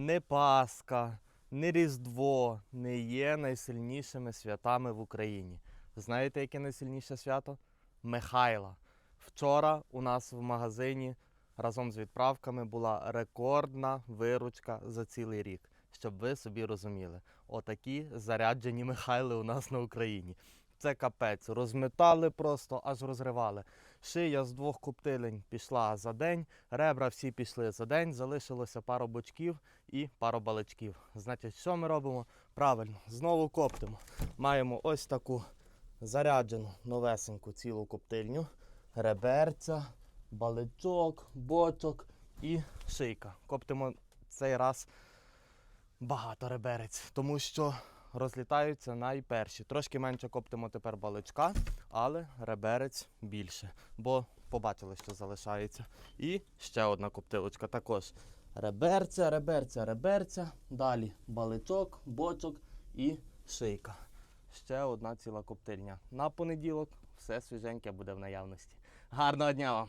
Не Пасха, не Різдво не є найсильнішими святами в Україні. Знаєте, яке найсильніше свято? Михайла. Вчора у нас в магазині разом з відправками була рекордна виручка за цілий рік. Щоб ви собі розуміли, отакі заряджені Михайли у нас на Україні. Це капець. Розметали просто, аж розривали. Шия з двох коптилень пішла за день, ребра всі пішли за день, залишилося пару бочків і пару баличків. Значить, що ми робимо? Правильно, знову коптимо. Маємо ось таку заряджену новесеньку цілу коптильню, реберця, баличок, бочок і шийка. Коптимо цей раз багато реберець, тому що розлітаються найперші. Трошки менше коптимо тепер баличка, але реберець більше, бо побачили, що залишається. І ще одна коптилочка також. Реберця, реберця, реберця. Далі баличок, бочок і шийка. Ще одна ціла коптильня. На понеділок все свіженьке буде в наявності. Гарного дня вам!